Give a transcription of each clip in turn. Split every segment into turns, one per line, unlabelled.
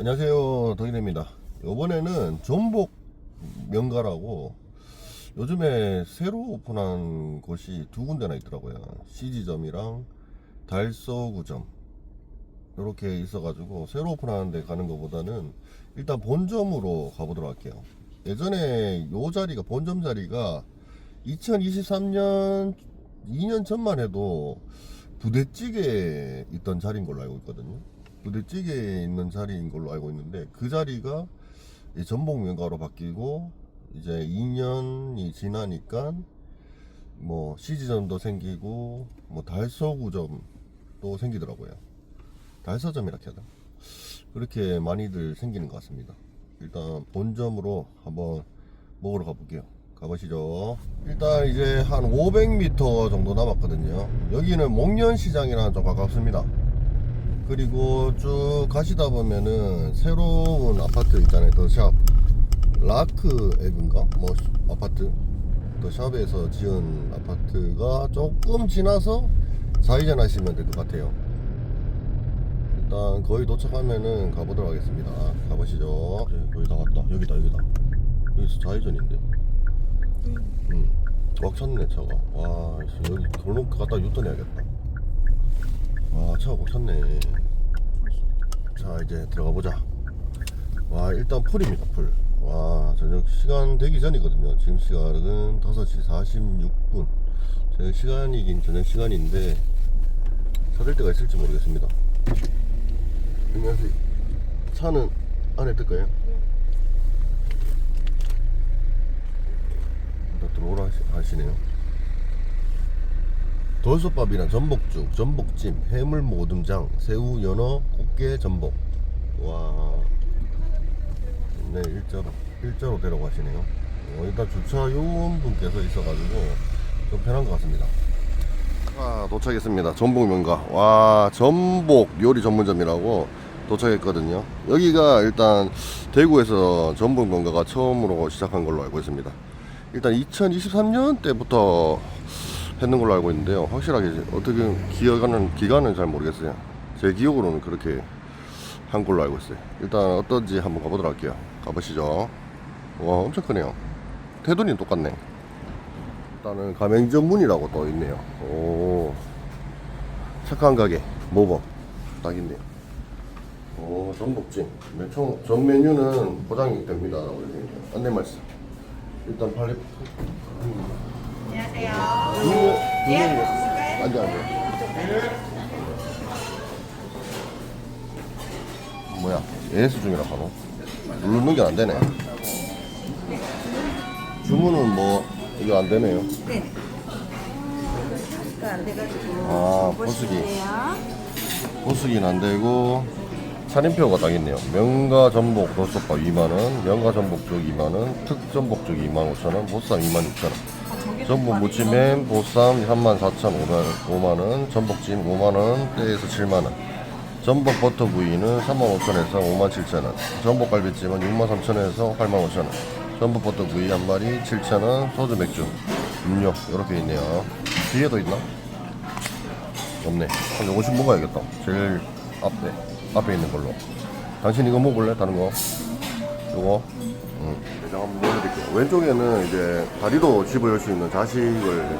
안녕하세요 동일입니다. 이번에는 전복 명가라고 요즘에 새로 오픈한 곳이 두 군데나 있더라고요. CG점이랑 달서구점. 이렇게 있어가지고 새로 오픈하는 데 가는 것보다는 일단 본점으로 가보도록 할게요. 예전에 요 자리가 본점 자리가 2023년 2년 전만 해도 부대찌개 있던 자리인 걸로 알고 있거든요 부대찌개에 있는 자리인 걸로 알고 있는데 그 자리가 전복면가로 바뀌고 이제 2년이 지나니까 뭐 CG점도 생기고 뭐 달서구점도 생기더라고요. 달서점이라 해야 되나? 그렇게 많이들 생기는 것 같습니다. 일단 본점으로 한번 먹으러 가볼게요. 가보시죠. 일단 이제 한 500m 정도 남았거든요. 여기는 목련시장이랑 좀 가깝습니다 그리고 쭉 가시다 보면은 새로운 아파트 있잖아요. 더샵. 라크 앱인가? 뭐 아파트? 더샵에서 지은 아파트가 조금 지나서 좌회전 하시면 될 것 같아요. 일단 거의 도착하면은 가보도록 하겠습니다. 가보시죠. 네, 거의 다 왔다. 여기다 여기다. 여기서 좌회전인데. 응 꽉 찼네 차가. 와 씨, 여기 골목 갔다 유턴 해야겠다 와 차가 꽉 찼네. 자 이제 들어가 보자. 와 일단 풀입니다 풀와 저녁 시간 되기 전이거든요. 지금 시간은 5시 46분. 저녁 시간이긴 저녁 시간인데 찾을 때가 있을지 모르겠습니다. 안녕하세요. 차는 안에 뜰까요? 일단 들어오라 하시- 하시네요 돌솥밥이랑 전복죽, 전복찜, 해물 모듬장, 새우, 연어, 꽃게, 전복. 와. 네, 일자로, 일자로 데려가시네요. 어, 일단 주차 요원분께서 있어가지고 좀 편한 것 같습니다. 아, 도착했습니다. 전복면가. 와, 전복 요리 전문점이라고 도착했거든요. 여기가 일단 대구에서 전복면가가 처음으로 시작한 걸로 알고 있습니다. 일단 2023년 때부터 했는 걸로 알고 있는데요. 확실하게 어떻게 기억하는 기간은 잘 모르겠어요. 제 기억으로는 그렇게 한 걸로 알고 있어요. 일단 어떤지 한번 가보도록 할게요. 가보시죠. 와 엄청 크네요. 테두리는 똑같네. 일단은 가맹점문이라고 또 있네요. 오 착한 가게 모범 딱 있네요. 오 전복찜. 네, 총, 전 메뉴는 포장이 됩니다. 안내 말씀. 일단 팔레
안녕하세요.
누구
예,
누구? 앉아 앉아. 뭐야? 예수 중이라 하노? 누르는 게 안 되네. 주문은 뭐 이거 안 되네요.
네. 안 돼가지고.
아.
돼요.
호수긴 안 되고 차림표가 딱 있네요. 명가 전복 돌솥밥 2만 원, 명가 전복죽 2만 원, 특 전복죽 2만 5천 원, 보쌈 2만 6천 원. 전복 무침엔 보쌈 3만 4천 5만 원, 전복찜 5만 원, 떼에서 7만 원. 전복 버터 구이는 3만 5천에서 5만 7천 원. 전복 갈비찜은 6만 3천에서 8만 5천 원. 전복 버터 구이 한 마리 7천 원, 소주 맥주, 음료 이렇게 있네요. 뒤에도 있나? 없네. 그럼 요거 좀 먹어야겠다. 제일 앞에 앞에 있는 걸로. 당신 이거 먹을래? 다른 거? 요거? 응. 매장 한번 보여드릴게요. 왼쪽에는 이제 다리도 집어열 수 있는 자식을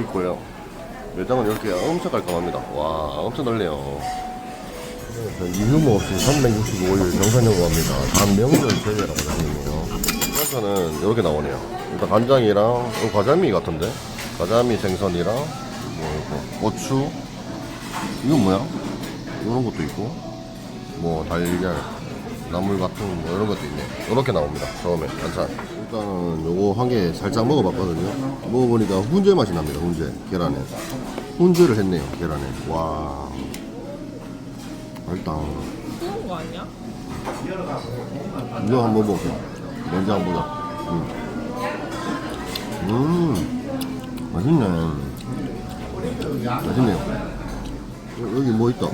있고요. 매장은 이렇게 엄청 깔끔합니다. 와, 엄청 넓네요. 이유모 없이 365일 정산영구합니다. 단 명절 제외라고 되어있네요. 한편은 이렇게 나오네요. 일단 간장이랑 이거 과자미 같은데? 과자미 생선이랑 뭐 이거 고추 이건 뭐야? 이런 것도 있고 뭐 달걀 나물 같은 뭐 이런 것도 있네. 이렇게 나옵니다 처음에. 반찬. 일단은 요거 한 개 살짝 먹어봤거든요. 먹어보니까 훈제 맛이 납니다 훈제. 계란에. 훈제를 했네요 계란에. 와. 맛있다.
좋은 거 아니야?
이거 한번 먹어볼게요. 먼저 한번 보자. 음, 음. 맛있네. 맛있네요. 여- 여기 뭐 있다?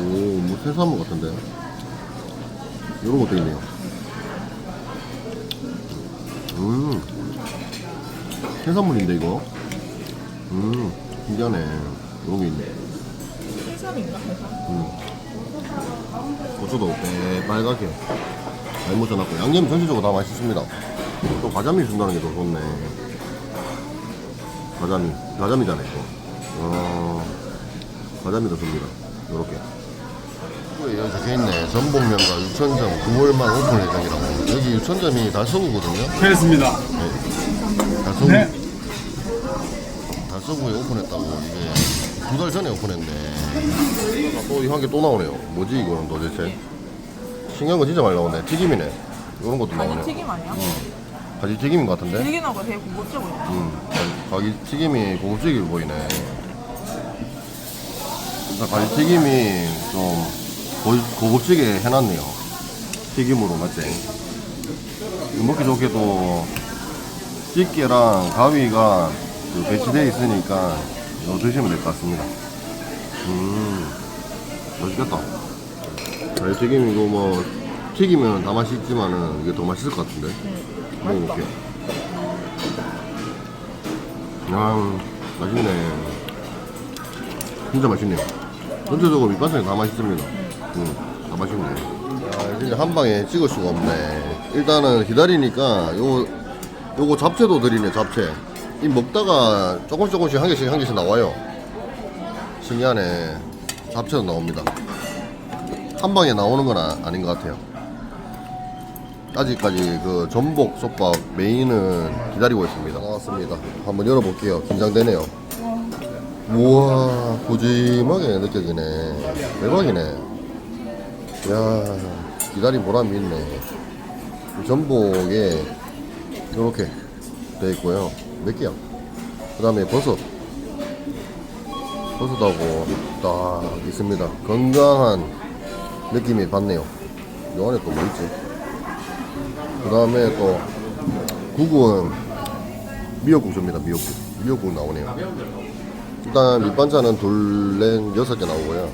오뭐 해산물 같은데 이런 것도 있네요. 음. 해산물인데 이거? 음 신기하네. 이런 게 있네.
해삼인가? 해삼?
음. 고추도 빼빨갛게 잘 묻혀놨고. 양념 전체적으로 다 맛있습니다. 또 가자미 준다는 게 더 좋네. 가자미. 가자미잖아요 이거. 어, 가자미도 줍니다. 요렇게 여기 적혀있네. 전복면과 6천점 9월말 오픈 예정이라고. 여기 6천점이 달서구거든요.
그렇습니다.
달서구.
네.
달서구에 오픈했다고. 이게 두 달 전에 오픈했네. 또 이한 개또 나오네요. 뭐지 이거는 도대체? 신기한 거 진짜 많이 나오네. 튀김이네. 이런 것도
아니
나오네요.
튀김 아니야?
가지 튀김인 것 같은데?
튀김하고 되게 고급져 보여.
음, 가지 튀김이 고급지게 보이네. 일단 가지 튀김이 좀 고, 고급지게 해놨네요. 튀김으로 맞지? 먹기 좋게도 집게랑 가위가 그 배치되어 있으니까 이거 드시면 될 것 같습니다. 음 맛있겠다. 가지 튀김 이거 뭐 튀기면 다 맛있지만은 이게 더 맛있을 것 같은데? 먹어볼게. 아 맛있네. 진짜 맛있네요. 전체적으로 밑반찬이 다 맛있습니다 응다 맛있네 아 진짜 한 방에 찍을 수가 없네 일단은 기다리니까 요 요거 잡채도 드리네 잡채 이 먹다가 조금씩 조금씩 한 개씩 한 개씩 나와요 신기하네 잡채도 나옵니다 한 방에 나오는 건 아, 아닌 것 같아요 아직까지 그 전복 솥밥 메인은 기다리고 있습니다. 나왔습니다. 한번 열어볼게요. 긴장되네요. 우와, 푸짐하게 느껴지네. 대박이네. 이야, 기다린 보람이 있네. 전복에 이렇게 되어 있고요. 몇 개야? 그 다음에 버섯. 버섯하고 딱 있습니다. 건강한 느낌이 받네요. 요 안에 또 뭐 있지? 그 다음에 또 국은 미역국 줍니다 미역국 미역국 나오네요 일단 밑반찬은 둘 넷 여섯 개 나오고요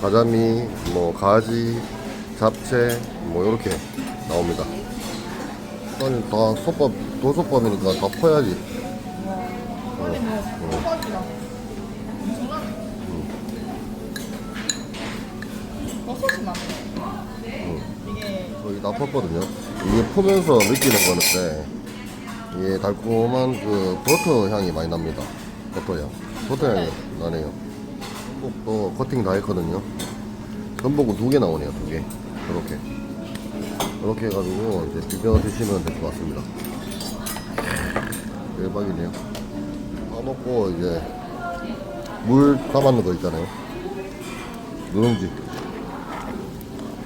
가자미 뭐 가지 잡채 뭐 이렇게 나옵니다 일단 다 솥밥 도솥밥이니까 다 퍼야지
버섯이 많네. 이게
거의 다 펐거든요. 이게 푸면서 느끼는 거는데 이게 달콤한 그 버터 향이 많이 납니다. 버터 향. 버터 향이 나네요. 전복도 커팅 다 했거든요. 전복은 두 개 나오네요. 두 개. 이렇게. 이렇게 해가지고 이제 비벼 드시면 될 것 같습니다. 대박이네요. 다 먹고 이제 물 담았는 거 있잖아요. 누룽지.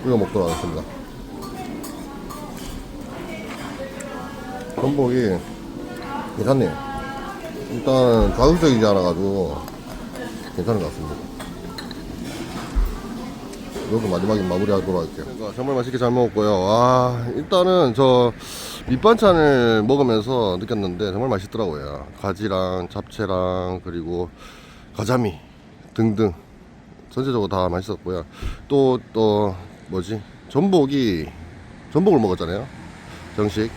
이거 먹도록 하겠습니다. 전복이 괜찮네요. 일단 자극적이지 않아가지고 괜찮은 것 같습니다. 이것도 마지막에 마무리하도록 할게요. 그러니까 정말 맛있게 잘 먹었고요. 와, 일단은 저 밑반찬을 먹으면서 느꼈는데 정말 맛있더라고요. 가지랑 잡채랑 그리고 가자미 등등 전체적으로 다 맛있었고요. 또, 또, 뭐지? 전복이, 전복을 먹었잖아요. 정식.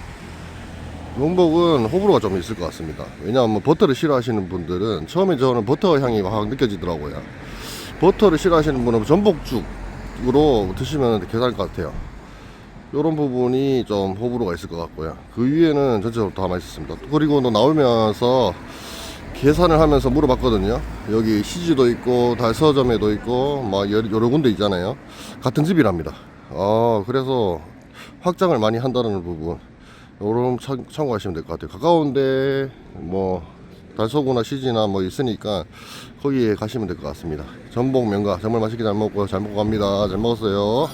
전복은 호불호가 좀 있을 것 같습니다. 왜냐하면 버터를 싫어하시는 분들은 처음에 저는 버터 향이 확 느껴지더라고요. 버터를 싫어하시는 분은 전복죽으로 드시면 괜찮을 것 같아요. 이런 부분이 좀 호불호가 있을 것 같고요. 그 위에는 전체적으로 다 맛있습니다. 그리고 또 나오면서 계산을 하면서 물어봤거든요. 여기 CG도 있고 달서점에도 있고 막 여러 군데 있잖아요. 같은 집이랍니다. 아 그래서 확장을 많이 한다는 부분 요런 참- 참고하시면 될 것 같아요. 가까운데 뭐 달서구나 CG나 뭐 있으니까 거기에 가시면 될 것 같습니다. 전복 면가 정말 맛있게 잘 먹고 잘 먹고 갑니다. 잘 먹었어요.